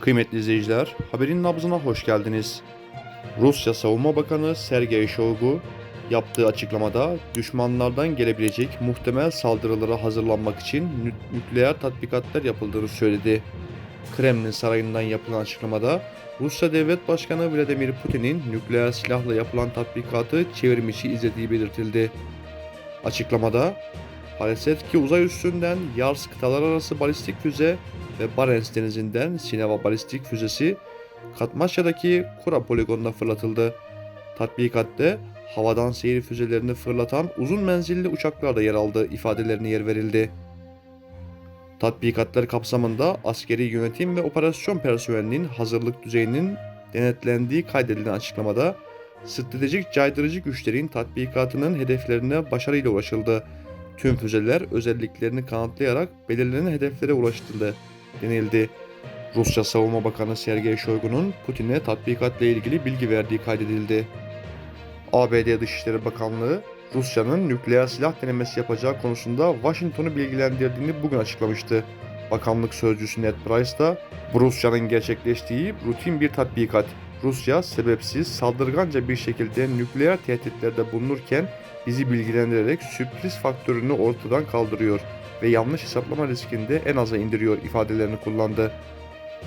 Kıymetli izleyiciler, haberin nabzına hoş geldiniz. Rusya Savunma Bakanı Sergey Shoigu yaptığı açıklamada düşmanlardan gelebilecek muhtemel saldırılara hazırlanmak için nü- nükleer tatbikatlar yapıldığını söyledi. Kremlin sarayından yapılan açıklamada Rusya Devlet Başkanı Vladimir Putin'in nükleer silahla yapılan tatbikatı çevrimiçi izlediği belirtildi. Açıklamada Halsetki uzay üstünden Yars kıtalar arası balistik füze ve Barents denizinden Sineva balistik füzesi Katmaşya'daki Kura poligonuna fırlatıldı. Tatbikatte havadan seyir füzelerini fırlatan uzun menzilli uçaklar da yer aldı ifadelerine yer verildi. Tatbikatlar kapsamında askeri yönetim ve operasyon personelinin hazırlık düzeyinin denetlendiği kaydedilen açıklamada stratejik caydırıcı güçlerin tatbikatının hedeflerine başarıyla ulaşıldı. Tüm füzeler özelliklerini kanıtlayarak belirlenen hedeflere ulaştırıldı denildi. Rusya Savunma Bakanı Sergey Shoigu'nun Putin'e tatbikatla ilgili bilgi verdiği kaydedildi. ABD Dışişleri Bakanlığı, Rusya'nın nükleer silah denemesi yapacağı konusunda Washington'u bilgilendirdiğini bugün açıklamıştı. Bakanlık sözcüsü Ned Price da Rusya'nın gerçekleştiği rutin bir tatbikat. Rusya sebepsiz, saldırganca bir şekilde nükleer tehditlerde bulunurken bizi bilgilendirerek sürpriz faktörünü ortadan kaldırıyor ve yanlış hesaplama riskini de en aza indiriyor ifadelerini kullandı.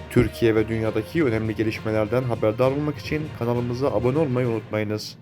Türkiye ve dünyadaki önemli gelişmelerden haberdar olmak için kanalımıza abone olmayı unutmayınız.